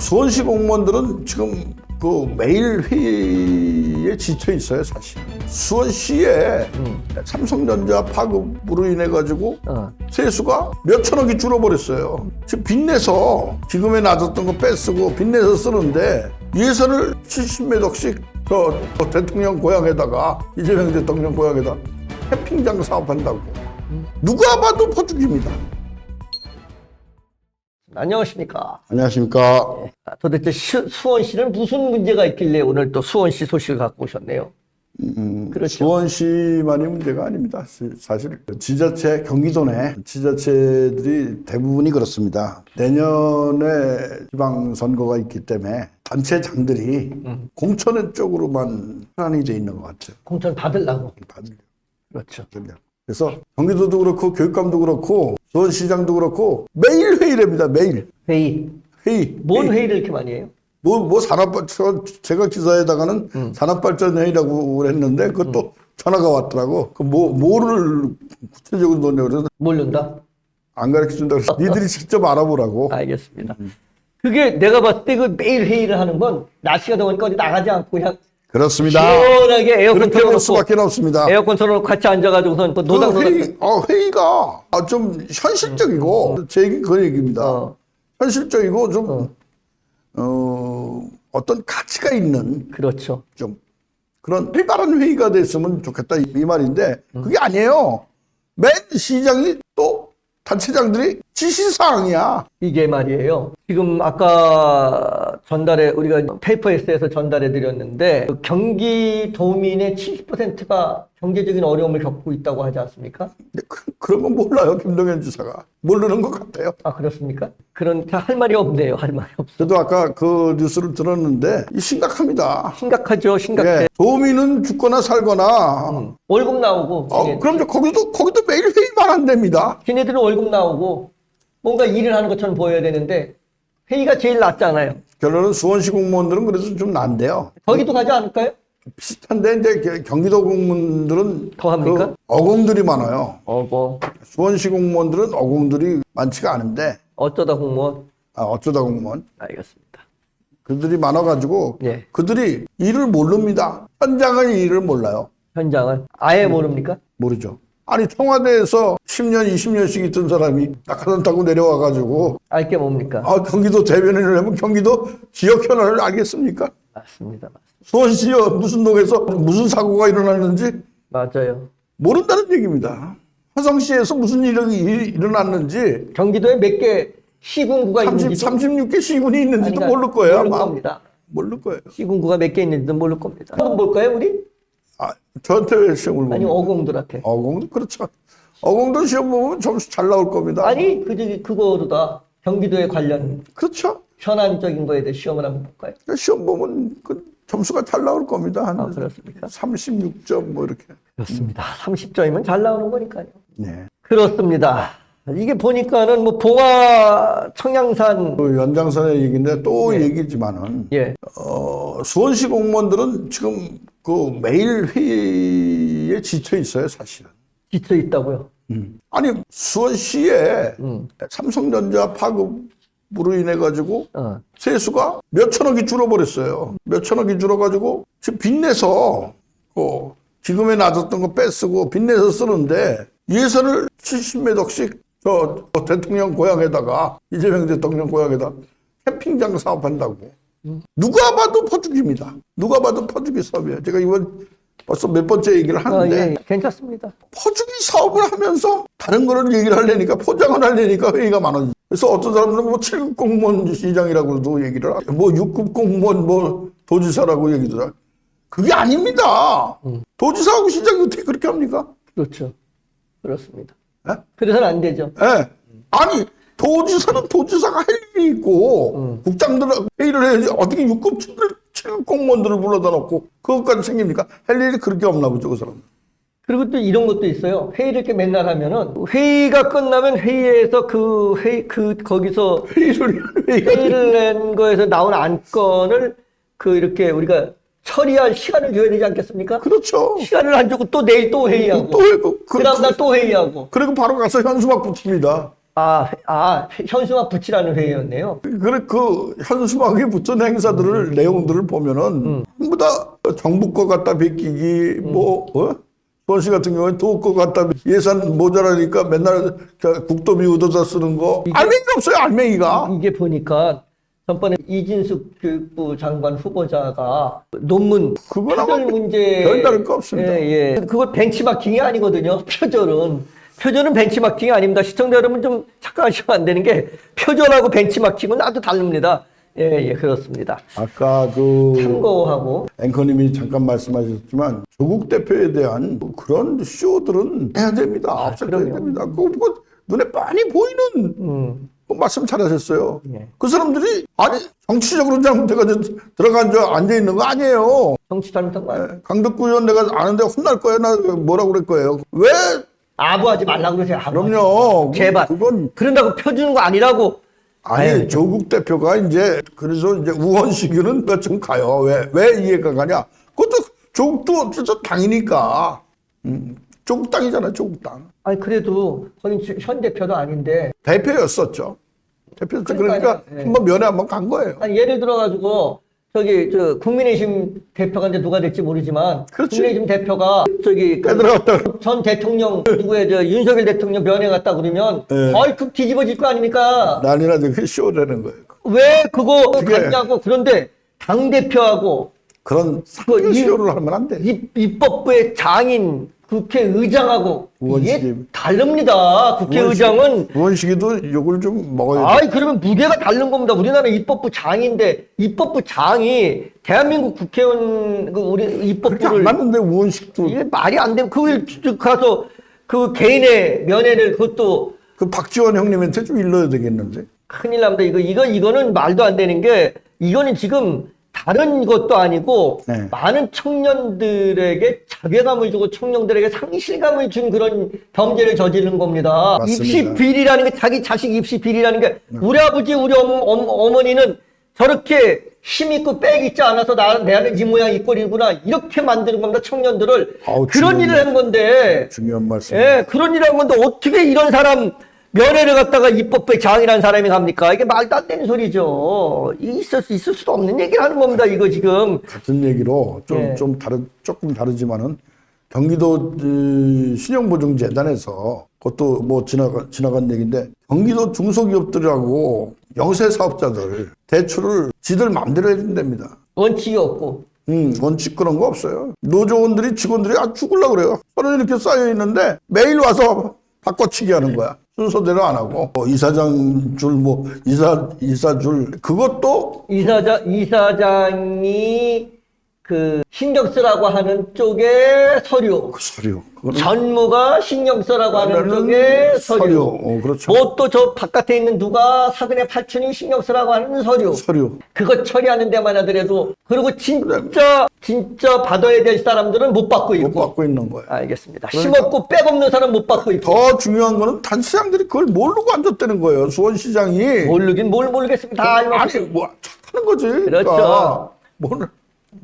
수원시 공무원들은 지금 그 매일 회의에 지쳐 있어요, 사실. 수원시에 삼성전자 파급으로 인해 가지고 어. 세수가 몇 천억이 줄어버렸어요. 지금 빚내서 지금에 놔뒀던 거 빼쓰고 빚내서 쓰는데 예산을 70몇 억씩 저, 저 대통령 고향에다가 이재명 대통령 고향에다 해핑장 사업한다고. 누가 봐도 퍼죽입니다. 안녕하십니까. 안녕하십니까. 아, 도대체 시- 수원시는 무슨 문제가 있길래 오늘 또 수원시 소식을 갖고 오셨네요. 그렇죠. 수원시만이 문제가 아닙니다. 시- 사실 지자체 경기도 내 지자체들이 대부분이 그렇습니다. 내년에 지방선거가 있기 때문에 단체장들이 공천 쪽으로만 편안히 돼 있는 것 같아요. 공천 받으려고. 다들 그렇죠. 그래서 경기도도 그렇고 교육감도 그렇고 수원시장도 그렇고 매일 회의랍니다. 매일 회의. 회의. 뭔 회의 를 이렇게 많이 해요? 뭐, 뭐 산업발, 저- 제가 기사에다가는 음. 산업발전회의라고 그랬는데 그것도 전화가 왔더라고. 그 뭐, 뭐를 구체적으로 넣냐 그래서 모른다? 안 가르쳐 준다 그래서 니들이 직접 알아보라고. 알겠습니다. 그게 내가 봤을 때 그 매일 회의를 하는 건 날씨가 더우니까 어디 나가지 않고 그냥 그렇습니다. 시원하게 에어컨 틀어놓고 수밖에 없습니다. 에어컨 틀어놓고 같이 앉아가지고선 또그 노닥노닥 회의, 어, 회의가 아, 좀 현실적이고 제 얘기 그 얘기입니다. 어. 현실적이고 좀 어, 어떤 가치가 있는 그렇죠. 좀 그런 활발한 회의가 됐으면 좋겠다 이, 이 말인데 그게 아니에요. 맨 시장이 또 단체장들이 지시사항이야. 이게 말이에요. 지금 아까 전달해 우리가 페이퍼에스에서 전달해 드렸는데 그 경기 도민의 70%가 경제적인 어려움을 겪고 있다고 하지 않습니까? 그, 그런 건 몰라요 김동현 지사가 모르는 것 같아요. 아 그렇습니까? 그런 할 말이 없네요. 할 말이 없어. 저도 아까 그 뉴스를 들었는데 이 심각합니다. 심각하죠. 심각해. 예, 도민은 죽거나 살거나. 월급 나오고 어, 지네- 그럼 저 거기도 거기도 매일 회의만 한답니다. 지네들은 월급 나오고 뭔가 일을 하는 것처럼 보여야 되는데 회의가 제일 낫잖아요. 결론은 수원시 공무원들은 그래서 좀 난데요. 거기도 가지 않을까요? 비슷한데 이제 겨- 경기도 공무원들은 더 합니까? 그 어공들이 많아요. 어뭐 수원시 공무원들은 어공들이 많지가 않은데 어쩌다 공무원 아, 어쩌다 공무원 알겠습니다. 그들이 많아가지고 예. 그들이 일을 모릅니다. 현장의 일을 몰라요. 현장은 아예 모릅니까? 모르죠. 아니 청와대에서 10년, 20년씩 있던 사람이 낙하산 타고 내려와가지고 알게 뭡니까? 아 경기도 대변인을 하면 경기도 지역 현안을 알겠습니까? 맞습니다. 맞습니다. 수원시여 무슨 동에서 무슨 사고가 일어났는지 맞아요. 모른다는 얘기입니다. 화성시에서 무슨 일이 일- 일어났는지 경기도에 몇 개 시군구가 30, 있는지도 36개 시군이 있는지도 아니가 모를 거예요. 모를 아마. 겁니다. 모를 거예요. 시군구가 몇 개 있는지도 모를 겁니다. 한번 볼까요, 우리? 아, 저한테 왜 시험을 아니 봅니까? 어공들한테. 어공도 그렇죠. 어공도 시험 보면 점수 잘 나올 겁니다. 아니 그 저기 그거로다 경기도에 관련 그렇죠. 현안적인 거에 대해 시험을 한번 볼까요? 시험 보면 그 점수가 잘 나올 겁니다. 한 아 그렇습니까? 36점 뭐 이렇게. 그렇습니다. 30점이면 잘 나오는 거니까요. 네. 그렇습니다. 이게 보니까는 뭐 봉화 청양산 그 연장선의 얘기인데 또 얘기지만은 예 어, 수원시 공무원들은 지금 그 매일 회의에 지쳐 있어요, 사실은. 지쳐 있다고요. 아니 수원시에 음. 삼성전자 파급 으로 인해 가지고 어. 세수가 몇 천억이 줄어버렸어요. 몇 천억이 줄어가지고 지금 빚내서 그 지금에 놔뒀던 거 빼쓰고 빚내서 쓰는데 예산을 70몇 억씩 저, 저 대통령 고향에다가 이재명 대통령 고향에다 캠핑장 사업한다고. 누가 봐도 퍼죽입니다. 누가 봐도 퍼죽이 사업이에요. 제가 이번 벌써 몇 번째 얘기를 아, 하는데 예, 괜찮습니다. 퍼주기 사업을 하면서 다른 거를 얘기를 하려니까 포장을 하려니까 회의가 많아지. 그래서 어떤 사람들은 뭐 7급 공무원 시장이라고도 얘기를 하고 뭐 6급 공무원 뭐 도지사라고 얘기도 하고 그게 아닙니다. 도지사하고 시장이 어떻게 그렇게 합니까? 그렇죠. 그렇습니다. 예? 그래서는 안 되죠. 예. 아니 도지사는 도지사가 할 일이 있고 국장들 회의를 해야지 어떻게 6급 7급, 7급 공무원들을 불러다 놓고 그것까지 생깁니까? 할 일이 그렇게 없나 보죠 그 사람. 그리고 또 이런 것도 있어요. 회의를 이렇게 맨날 하면은 회의가 끝나면 회의에서 그 회의 그 거기서 회의를 회의를 낸 거에서 나온 안건을 그 이렇게 우리가 처리할 시간을 줘야 되지 않겠습니까? 그렇죠. 시간을 안 주고 또 내일 또 회의하고 또 해, 그, 그, 그 다음 날 또 회의하고 그리고 바로 가서 현수막 붙입니다. 아, 아, 현수막 붙이라는 회의였네요. 그래 그 현수막에 붙은 행사들을 내용들을 보면은 전부 다 정부 거 갖다 베끼기 뭐 어? 수원 씨 같은 경우에 도거 갖다 예산 모자라니까 맨날 그 국도비 얻어다 쓰는 거 알맹이가 없어요 알맹이가 이게 보니까 전번에 이진숙 교육부 장관 후보자가 논문 표절 문제 별다를 거 없습니다. 예, 예. 그걸 벤치마킹이 아니거든요. 표절은 표절은 벤치마킹이 아닙니다. 시청자 여러분 좀 착각하시면 안 되는 게 표절하고 벤치마킹은 아주 다릅니다. 예, 예, 그렇습니다. 아까 그 참고하고 앵커님이 잠깐 말씀하셨지만 조국 대표에 대한 그런 쇼들은 해야 됩니다. 없애야 그럼요. 됩니다. 그거 뭐 눈에 빤히 보이는 음, 그 말씀 잘하셨어요. 예. 그 사람들이 아니 정치적으로 잘못해가지고 들어간 저 앉아 있는 거 아니에요. 정치 잘못한 거 아니에요? 강덕구 의원 내가 아는데 혼날 거예요. 나 뭐라고 그럴 거예요. 왜? 아부하지 말라고 그러세요. 아부하지 그럼요. 제발. 그건 그런다고 펴주는 거 아니라고. 아니 아유. 조국 대표가 이제 그래서 이제 우원 시기는 좀 가요. 왜 왜 이해가 가냐? 그것도 조국도 진짜 당이니까. 음, 조국 땅이잖아요. 조국 땅. 아니 그래도 거긴 현 대표도 아닌데 대표였었죠. 대표였죠. 그러니까 그러니까요. 예. 한번 면회 한번 간 거예요. 아니 예를 들어 가지고 저기 저 국민의힘 대표가 이제 누가 될지 모르지만 그렇지. 국민의힘 대표가 저기 그 빼들어갔다가 전 대통령 누구의 저 윤석열 대통령 면회 갔다 그러면 예. 얼급 뒤집어질 거 아닙니까? 난리나 그 쇼라는 거예요. 왜 그거 그게- 갔냐고 그런데 당 대표하고 그런 그 상표 이- 쇼를 하면 안 돼. 입, 입법부의 장인 국회의장하고 이게 의원실이- 다릅니다. 국회의장은 우원식이도 욕을 좀 먹어야 돼. 아이 그러면 무게가 다른 겁니다. 우리나라 입법부 장인데 입법부 장이 대한민국 국회의원 그 우리 그렇게 안 입법부를 맞는데 우원식도 이게 말이 안 되면 그걸 가서 그 개인의 면회를 그것도 그 박지원 형님한테 좀 일러야 되겠는데. 큰일 납니다. 이거 이거 이거는 말도 안 되는 게 이거는 지금 다른 것도 아니고 네. 많은 청년들에게 자괴감을 주고 청년들에게 상실감을 준 그런 범죄를 저지른 겁니다. 맞습니다. 입시 비리라는 게 자기 자식 입시 비리라는 게 우리 아버지 우리 어머, 어머, 니는 저렇게 힘 있고 빽 있지 않아서 나, 내 아는 이 모양 이 꼴이구나 이렇게 만드는 겁니다 청년들을 아우, 그런 일을 한 건데 중요한 말씀. 예, 그런 일을 한 건데 어떻게 이런 사람 면회를 갖다가 입법부의 장이라는 사람이 갑니까? 이게 말도 안 되는 소리죠. 있을 수 있을 수도 없는 얘기를 하는 겁니다. 이거 지금 같은 얘기로 좀 예. 좀 다르 조금 다르지만은 경기도 그 신용보증재단에서 그것도 뭐 지나가 지나간 얘기인데 경기도 중소기업들하고 영세 사업자들 대출을 지들 마음대로 해준답니다. 원칙이 없고 음, 원칙 그런 거 없어요. 노조원들이 직원들이 아 죽을라 그래요. 서로 이렇게 쌓여 있는데 매일 와서 바꿔치기 하는 거야. 순서대로 안 하고. 뭐 이사장 줄 뭐 이사 이사 줄 그것도 이사장 이사장이 그 신경 쓰라고 하는 쪽에 서류, 그 서류. 전무가 신경 쓰라고 하는 쪽에 서류. 어, 그렇죠. 뭐 또 저 바깥에 있는 누가 사근의 팔촌이 신경 쓰라고 하는 서류. 서류. 그거 처리하는 데만 하더라도 그리고 진짜 진짜 받아야 될 사람들은 못 받고 못 있고 받고 있는 거야. 알겠습니다. 그러니까 심없고 빽 없는 사람 못 받고 있고 더 중요한 거는 단 시장들이 그걸 모르고 앉았다는 거예요. 수원시장이. 모르긴 뭘 모르겠습니다. 다 알고 아니, 뭐, 착하는 거지. 그렇죠. 그러니까 뭘,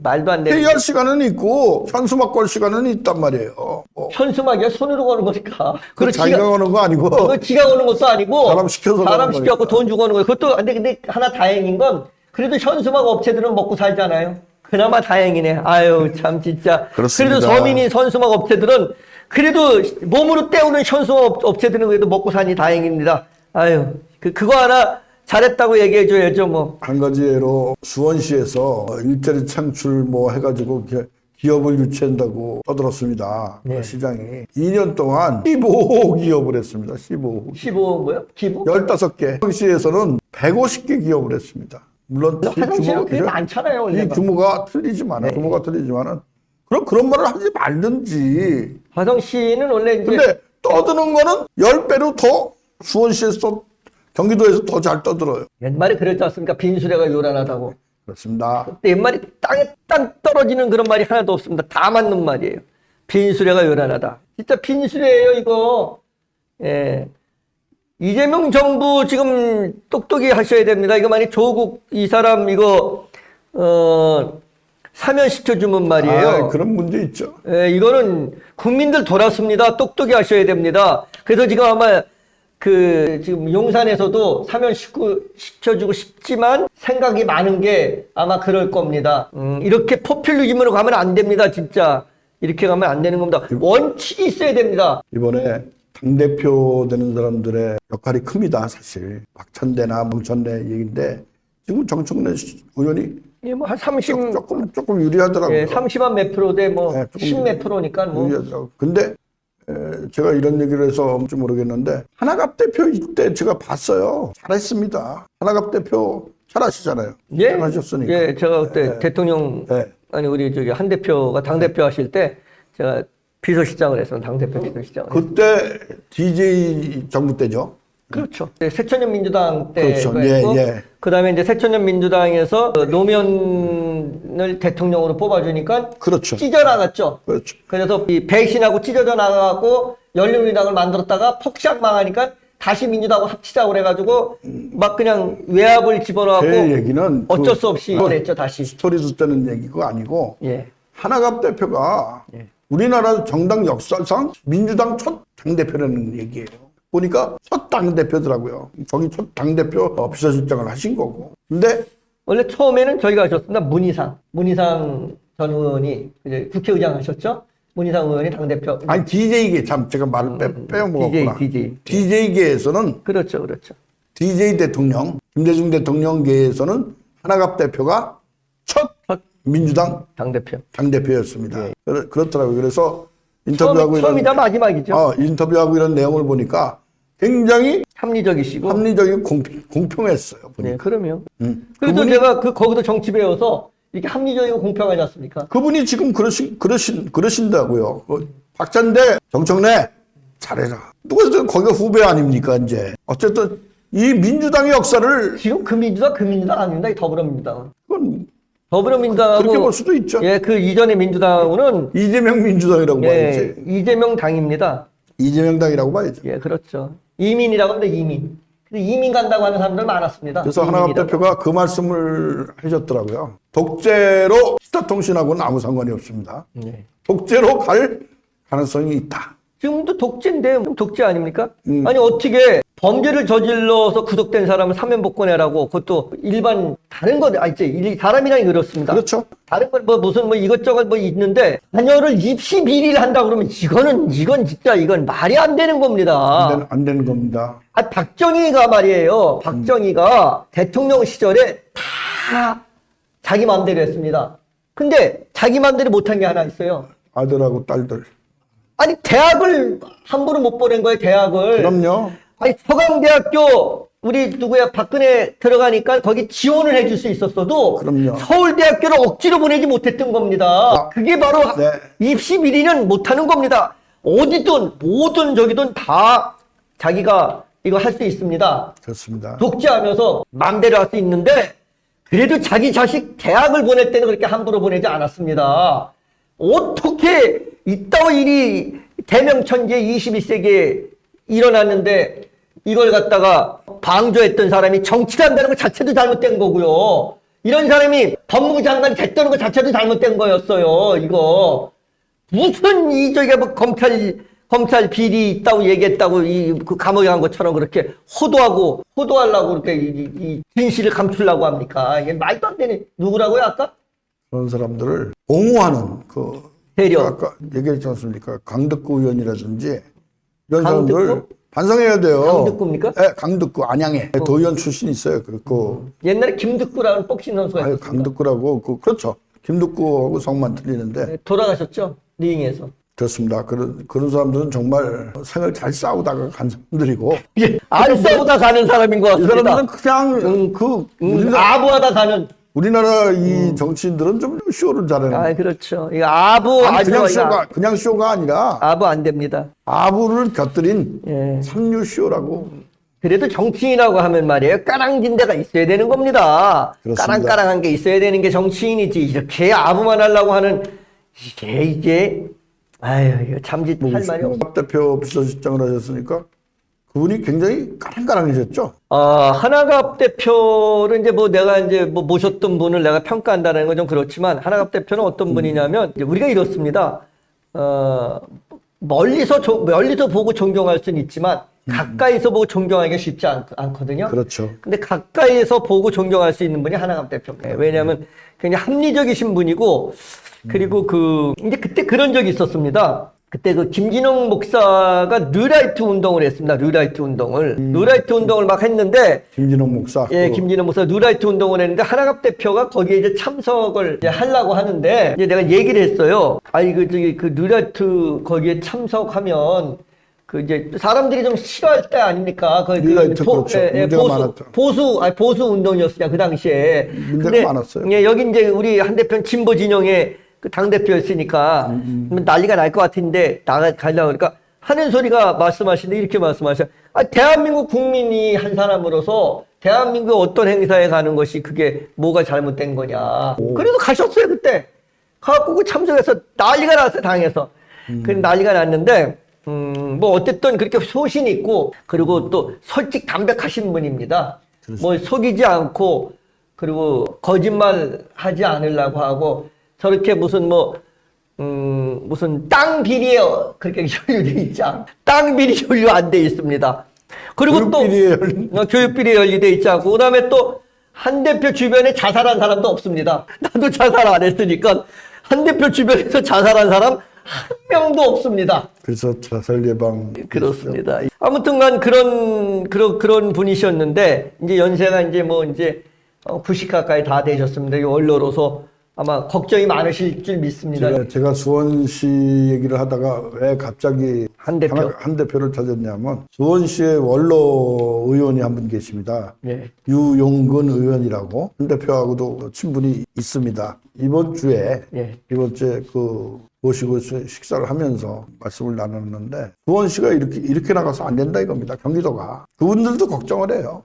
말도 안 되는 회의할 시간은 있고, 현수막 걸 시간은 있단 말이에요. 뭐, 현수막이야 손으로 거는 거니까. 그 자기가 거는 거 아니고. 그거 지가 거는 것도 아니고 사람 시켜서 사람 시켜갖고. 돈 주고 하는 거예요. 그것도 근데 근데 하나 다행인 건 그래도 현수막 업체들은 먹고 살잖아요. 그나마 다행이네. 아유 참 진짜. 그렇습니다. 래도 서민이 현수막 업체들은 그래도 몸으로 때우는 현수막 업- 업체들은 그래도 먹고 사니 다행입니다. 아유 그 그거 하나 잘했다고 얘기해 줘야죠 뭐. 한 가지 예로 수원시에서 일자리 창출 뭐 해가지고 이렇게 기업을 유치한다고 떠들었습니다. 그 네. 시장이 2년 동안 15호 기업을 했습니다. 15호. 15 뭐요? 기부? 15개. 당시에서는 150개 기업을 했습니다. 물론 이 화장실은 꽤 규모- 많잖아요 이 원래. 규모가 틀리지만 네. 규모가 틀리지만은 그럼 그런 말을 하지 말든지. 화성시는 원래 이제 근데 떠드는 거는 10배로 더 수원시에서 또 경기도에서 더 잘 떠들어요. 옛말에 그랬지 않습니까? 빈수레가 요란하다고. 그렇습니다. 근데 옛말에 땅에 땅 떨어지는 그런 말이 하나도 없습니다. 다 맞는 말이에요. 빈수레가 요란하다. 진짜 빈수레예요, 이거. 예. 이재명 정부 지금 똑똑히 하셔야 됩니다. 이거 만약 조국 이 사람 이거 어 사면시켜 주면 말이에요. 아, 그런 문제 있죠. 예, 이거는 국민들 돌았습니다. 똑똑히 하셔야 됩니다. 그래서 지금 아마 그 지금 용산에서도 사면 시켜, 시켜주고 싶지만 생각이 많은 게 아마 그럴 겁니다. 음, 이렇게 포퓰리즘으로 가면 안 됩니다, 진짜. 이렇게 가면 안 되는 겁니다. 원칙이 있어야 됩니다. 이번에 당대표 되는 사람들의 역할이 큽니다, 사실. 박찬대나 멍천대 얘기인데, 지금 정청래 의원이 예, 뭐 한 30, 조금, 조금 유리하더라고요. 예, 30한 몇 프로 대 뭐 네, 조금 10몇 프로니까 뭐. 유리하더라고요. 근데, 에, 제가 이런 얘기를 해서 엄지 모르겠는데, 하나갑 대표 이때 제가 봤어요. 잘했습니다. 하나갑 대표 잘하시잖아요. 예, 잘하셨으니까. 예, 제가 그때 대통령 예. 아니 우리 저기 한 대표가 당 대표 하실 때 제가 비서실장을 해서 당 대표 비서실장을 그때 DJ 정부 때죠. 그렇죠. 네, 새천년 민주당 때 그렇죠. 예, 예. 그 다음에 이제 새천년 민주당에서 그 노무현을 대통령으로 뽑아주니까 그렇죠. 찢어 나갔죠. 그렇죠. 그래서 이 배신하고 찢어져 나가고 열린우리당을 만들었다가 폭삭 망하니까 다시 민주당하고 합치자고 그래가지고 막 그냥 외압을 집어넣고 제 얘기는 어쩔 그- 수 없이 그 그랬죠 다시. 스토리도 뜨는 얘기가 아니고 예. 하나갑 대표가 예. 우리나라 정당 역사상 민주당 첫 당대표라는 얘기예요. 보니까 첫 당대표더라고요. 거기 첫 당대표 어, 비서실장을 하신 거고. 근데 원래 처음에는 저희가 하셨습니다. 문희상. 문희상 전 의원이 이제 국회의장 하셨죠? 문희상 의원이 당대표. 아니 DJ계 참 제가 말을 빼, 빼먹었구나. DJ, DJ. DJ계에서는 그렇죠, 그렇죠. DJ 대통령, 김대중 대통령계에서는 하나갑 대표가 첫 첫 민주당 당대표. 당대표였습니다. 그렇, 그렇더라고요. 그래서 처음이, 인터뷰하고 이런 처음이자 마지막이죠. 어, 인터뷰하고 이런 내용을 보니까 굉장히 합리적이시고. 합리적이고 공평, 공평했어요. 보니까. 네, 그러면. 음. 그래도 그분이, 제가 그, 거기도 정치 배워서 이렇게 합리적이고 공평하지 않습니까? 그분이 지금 그러신, 그러신, 그러신다고요. 그 박찬대, 정청래, 잘해라. 누가 저 거기가 후배 아닙니까, 이제. 어쨌든 이 민주당의 역사를 지금 그 민주당, 그 민주당 아닙니다. 이 더불어민주당은. 그건 더불어민주당하고. 그렇게 볼 수도 있죠. 예, 그 이전의 민주당은. 이재명 민주당이라고 예, 봐야지. 이재명 당입니다. 이재명 당이라고 봐야죠. 예, 그렇죠. 이민이라고 합니다, 이민. 근데 이민 간다고 하는 사람들 많았습니다. 그래서 하나갑. 대표가 그 말씀을 하셨더라고요. 독재로 시사통신하고는 아무 상관이 없습니다. 예. 독재로 갈 가능성이 있다. 지금도 독재인데 독재 아닙니까? 음. 아니 어떻게 범죄를 저질러서 구속된 사람을 사면 복권해라고 그것도 일반 다른 거 아, 이제 일- 사람이라니 그렇습니다. 그렇죠. 다른 건 뭐 무슨 뭐 이것저것 뭐 있는데 자녀를 입시 비리를 한다 그러면 이거는 이건 진짜 이건 말이 안 되는 겁니다. 안, 되는, 안 되는 겁니다. 아, 박정희가 말이에요. 박정희가 대통령 시절에 다 자기 마음대로 했습니다. 근데 자기 마음대로 못한 게 하나 있어요. 아들하고 딸들. 아니 대학을 함부로 못 보낸 거예요. 대학을. 그럼요. 아니 서강대학교 우리 누구야 박근혜 들어가니까 거기 지원을 해줄 수 있었어도 그럼요. 서울대학교를 억지로 보내지 못했던 겁니다. 그게 바로 네. 입시 비리는 못하는 겁니다. 어디든 모든 저기든 다 자기가 이거 할 수 있습니다. 그렇습니다. 독재하면서 마음대로 할 수 있는데 그래도 자기 자식 대학을 보낼 때는 그렇게 함부로 보내지 않았습니다. 어떻게 이따위 일이 대명천재 21세기에 일어났는데 이걸 갖다가 방조했던 사람이 정치를 한다는 것 자체도 잘못된 거고요. 이런 사람이 법무부 장관이 됐다는 것 자체도 잘못된 거였어요. 이거 무슨 이 저기 뭐 검찰 검찰 비리 있다고 얘기했다고 이 그 감옥에 간 것처럼 그렇게 호도하고 호도하려고 그렇게 이, 이- 이 진실을 감추려고 합니까? 이게 말도 안 되는 누구라고요 아까? 그런 사람들을 옹호하는 그 대려. 아까 얘기했지 않습니까? 강덕구 의원이라든지 이런 강덕구? 사람들 반성해야 돼요. 강덕구입니까? 네, 강덕구 안양에 도의원 출신 있어요. 그, 그 옛날에 김득구라는 복싱 선수가 아유, 있었습니다. 강덕구라고 그 그렇죠. 김덕구하고 성만 틀리는데 네, 돌아가셨죠 링에서. 그렇습니다. 그런 그런 사람들은 정말 생을 잘 싸우다가 간 사람들이고 예, 안 싸우다 가는 사람인 것 이 같습니다. 사람들은 그냥 그 음, 우리나라, 아부하다 가는. 우리나라 이 정치인들은 좀 쇼를 잘하는 아 그렇죠. 이거 아부 아니, 그냥 쇼가 그냥 쇼가 아니라 아부 안 됩니다. 아부를 곁들인 예. 삼류 쇼라고 그래도 정치인이라고 하면 말이에요. 까랑진 데가 있어야 되는 겁니다. 그렇습니다. 까랑까랑한 게 있어야 되는 게 정치인이지. 이렇게 아부만 하려고 하는 이게 이게 아유 이거 참짓 할 말이 없. 박 대표 비서실장을 하셨으니까 그 분이 굉장히 까랑까랑해졌죠. 어, 하나갑 대표를 이제 뭐 내가 이제 뭐 모셨던 분을 내가 평가한다는 건 좀 그렇지만 하나갑 대표는 어떤 분이냐면 이제 우리가 이렇습니다. 어, 멀리서 조- 멀리서 보고 존경할 수는 있지만 가까이서 보고 존경하기가 쉽지 않, 않거든요. 그렇죠. 근데 가까이에서 보고 존경할 수 있는 분이 하나갑 대표입니다. 왜냐하면 굉장히 합리적이신 분이고 그리고 그 이제 그때 그런 적이 있었습니다. 그때 그 김진홍 목사가 뉴라이트 운동을 했습니다. 뉴라이트 운동을 뉴라이트 운동을 막 했는데 김진홍 목사. 예, 그 김진호 목사 뉴라이트 운동을 했는데 하나갑 대표가 거기에 이제 참석을 이제 하려고 하는데 이제 내가 얘기를 했어요. 아니 그 저기 그 뉴라이트 거기에 참석하면 그 이제 사람들이 좀 싫어할 때 아닙니까? 그, 그 뉴라이트 그렇죠. 문제가 보수 많았죠. 보수 아니 보수 운동이었으냐 그 당시에. 문제가 많았어요. 예, 여기 이제 우리 한 대표는 진보 진영의 그 당 대표였으니까 음, 난리가 날 것 같은데 나가 가려고 그러니까 하는 소리가 말씀하시는데 이렇게 말씀하셔. 아, 대한민국 국민이 한 사람으로서 대한민국 어떤 행사에 가는 것이 그게 뭐가 잘못된 거냐. 그래서 가셨어요 그때. 가갖고 그 참석해서 난리가 났어요 당에서. 그 난리가 났는데 음, 뭐 어쨌든 그렇게 소신 있고 그리고 또 솔직 담백하신 분입니다. 뭐 속이지 않고 그리고 거짓말 하지 않으려고 하고 저렇게 무슨 뭐 음, 무슨 땅 비리에 그렇게 연루돼 있지 않. 땅 비리 연루 안 돼 있습니다. 그리고 교육 또 비리에 어, 교육 비리 연루돼 있지 않고 그다음에 또 한 대표 주변에 자살한 사람도 없습니다. 나도 자살 안 했으니까 한 대표 주변에서 자살한 사람 한 명도 없습니다. 그래서 자살 예방. 그렇습니다. 아무튼간 그런 그런 그런 분이셨는데 이제 연세가 이제 뭐 이제 어, 90 가까이 다 되셨습니다. 이 원로로서 아마 걱정이 많으실 줄 믿습니다. 제가, 제가 수원시 얘기를 하다가 왜 갑자기 한 대표. 하나- 한 대표를 찾았냐면 수원시의 원로 의원이 한 분 계십니다. 예. 유용근 의원이라고 한 대표하고도 친분이 있습니다. 이번 주에 예. 이번 주에 그 모시고 시- 식사를 하면서 말씀을 나눴는데 수원시가 이렇게 이렇게 나가서 안 된다 이겁니다. 경기도가 그분들도 걱정을 해요.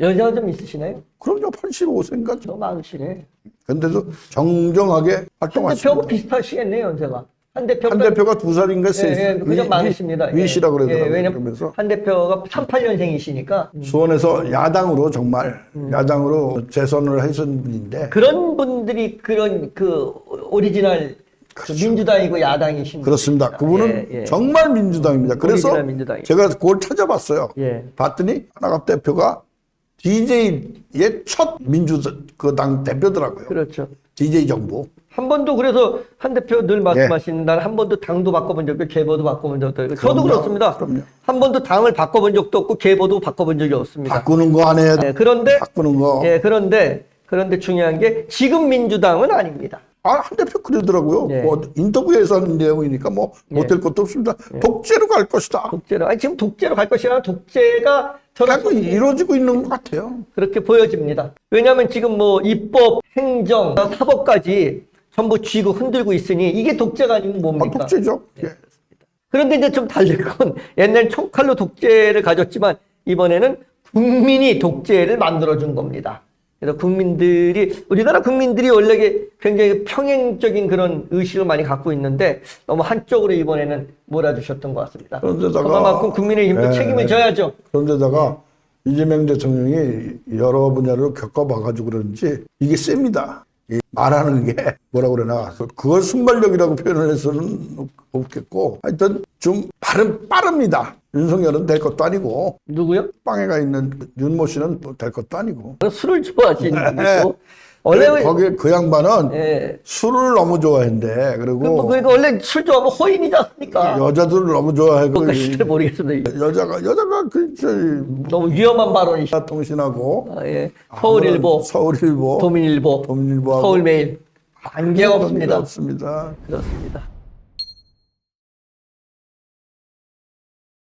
여자가 좀 있으시나요? 그럼요 85세인가 너무 많으시네. 근데도 정정하게 한 활동하십니다. 대표하고 비슷하시겠네요, 연세가. 한 대표가 한 대표가 두 살인가 세 예, 예, 그냥 많으십니다. 위 시라 예. 그러더라고요. 예, 왜냐면 그러면서 한 대표가 38년생이시니까 수원에서 야당으로 정말 음. 야당으로 재선을 하신 분인데 그런 분들이 그런 그 오리지널 그 민주당이고 야당이신 그렇습니다. 그분은 예, 예. 정말 민주당입니다. 그래서 오리지널 민주당이에요. 제가 그걸 찾아봤어요. 예. 봤더니 하나갑 대표가 DJ의 첫 민주당 대표더라고요. 그렇죠. DJ 정부. 한 번도 그래서 한 대표 늘 말씀하시는 난한 번도 당도 바꿔본 적도 없고 계보도 바꿔본 적도 없고 저도 그럼요. 그렇습니다. 그럼요. 한 번도 당을 바꿔본 적도 없고 계보도 바꿔본 적이 없습니다. 바꾸는 거안 해. 예, 그런데 바꾸는 거. 예, 그런데 그런데 중요한 게 지금 민주당은 아닙니다. 아, 한 대표 그러더라고요. 예. 뭐 인터뷰에서 하는 내용이니까 뭐 못될 것도 없습니다. 독재로 갈 것이다. 독재로 아니 지금 독재로 갈 것이라 독재가 자꾸 이루어지고 있는 것 같아요. 그렇게 보여집니다. 왜냐하면 지금 뭐 입법, 행정, 사법까지 전부 쥐고 흔들고 있으니 이게 독재가 아니면 아, 뭡니까? 독재죠. 예. 그런데 이제 좀 다른 건 옛날 총칼로 독재를 가졌지만 이번에는 국민이 독재를 만들어준 겁니다. 그래서 국민들이 우리나라 국민들이 원래 굉장히 평행적인 그런 의식을 많이 갖고 있는데 너무 한쪽으로 이번에는 몰아주셨던 것 같습니다. 그런데다가- 그만큼 국민의힘도 예. 책임을 져야죠. 그런데다가 이재명 대통령이 여러 분야를 겪어봐가지고 그런지 이게 셉니다. 이 말하는 게 뭐라 그러나 그걸 순발력이라고 표현을 해서는 없겠고 하여튼 좀 발음 빠릅니다. 윤석열은 될 것도 아니고 누구요? 빵에가 있는 윤모 씨는 뭐될 것도 아니고 술을 좋아하시는 네. 분이고 원래 거기 그 양반은 예. 술을 너무 좋아했는데 그리고 그, 그러니까 원래 술 좋아하면 호인이지 않습니까? 여자들을 너무 좋아하고 그것까지 잘 모르겠습니다. 여자가 여자가 그 저희 너무 위험한 발언이 시. 통신하고 아, 예. 서울일보, 서울일보 도민일보, 도민일보하고 서울매일 관계가 없습니다. 없습니다. 그렇습니다.